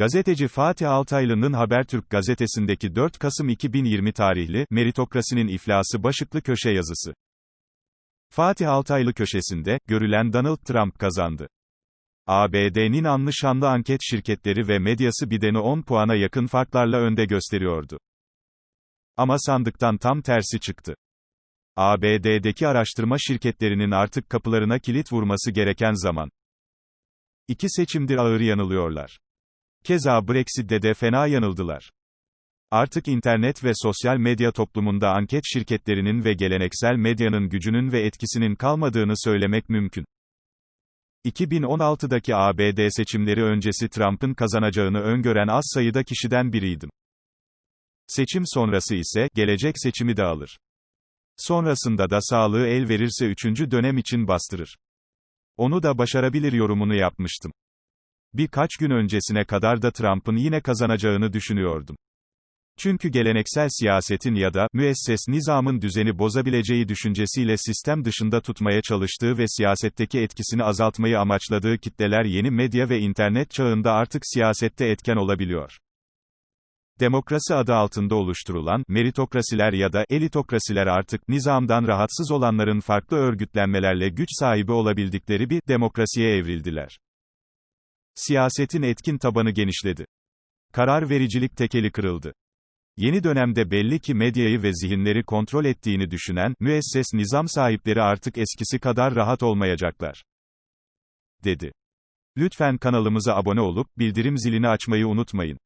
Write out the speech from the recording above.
Gazeteci Fatih Altaylı'nın Habertürk gazetesindeki 4 Kasım 2020 tarihli, Meritokrasinin iflası başlıklı köşe yazısı. Fatih Altaylı köşesinde, görülen Donald Trump kazandı. ABD'nin anlı şanlı anket şirketleri ve medyası Biden'i 10 puana yakın farklarla önde gösteriyordu. Ama sandıktan tam tersi çıktı. ABD'deki araştırma şirketlerinin artık kapılarına kilit vurması gereken zaman. İki seçimdir ağır yanılıyorlar. Keza Brexit'te de fena yanıldılar. Artık internet ve sosyal medya toplumunda anket şirketlerinin ve geleneksel medyanın gücünün ve etkisinin kalmadığını söylemek mümkün. 2016'daki ABD seçimleri öncesi Trump'ın kazanacağını öngören az sayıda kişiden biriydim. Seçim sonrası ise, gelecek seçimi de alır. Sonrasında da sağlığı el verirse üçüncü dönem için bastırır. Onu da başarabilir yorumunu yapmıştım. Birkaç gün öncesine kadar da Trump'ın yine kazanacağını düşünüyordum. Çünkü geleneksel siyasetin ya da müesses nizamın düzeni bozabileceği düşüncesiyle sistem dışında tutmaya çalıştığı ve siyasetteki etkisini azaltmayı amaçladığı kitleler yeni medya ve internet çağında artık siyasette etken olabiliyor. Demokrasi adı altında oluşturulan meritokrasiler ya da elitokrasiler artık nizamdan rahatsız olanların farklı örgütlenmelerle güç sahibi olabildikleri bir demokrasiye evrildiler. Siyasetin etkin tabanı genişledi. Karar vericilik tekeli kırıldı. Yeni dönemde belli ki medyayı ve zihinleri kontrol ettiğini düşünen, müesses nizam sahipleri artık eskisi kadar rahat olmayacaklar. Dedi. Lütfen kanalımıza abone olup, bildirim zilini açmayı unutmayın.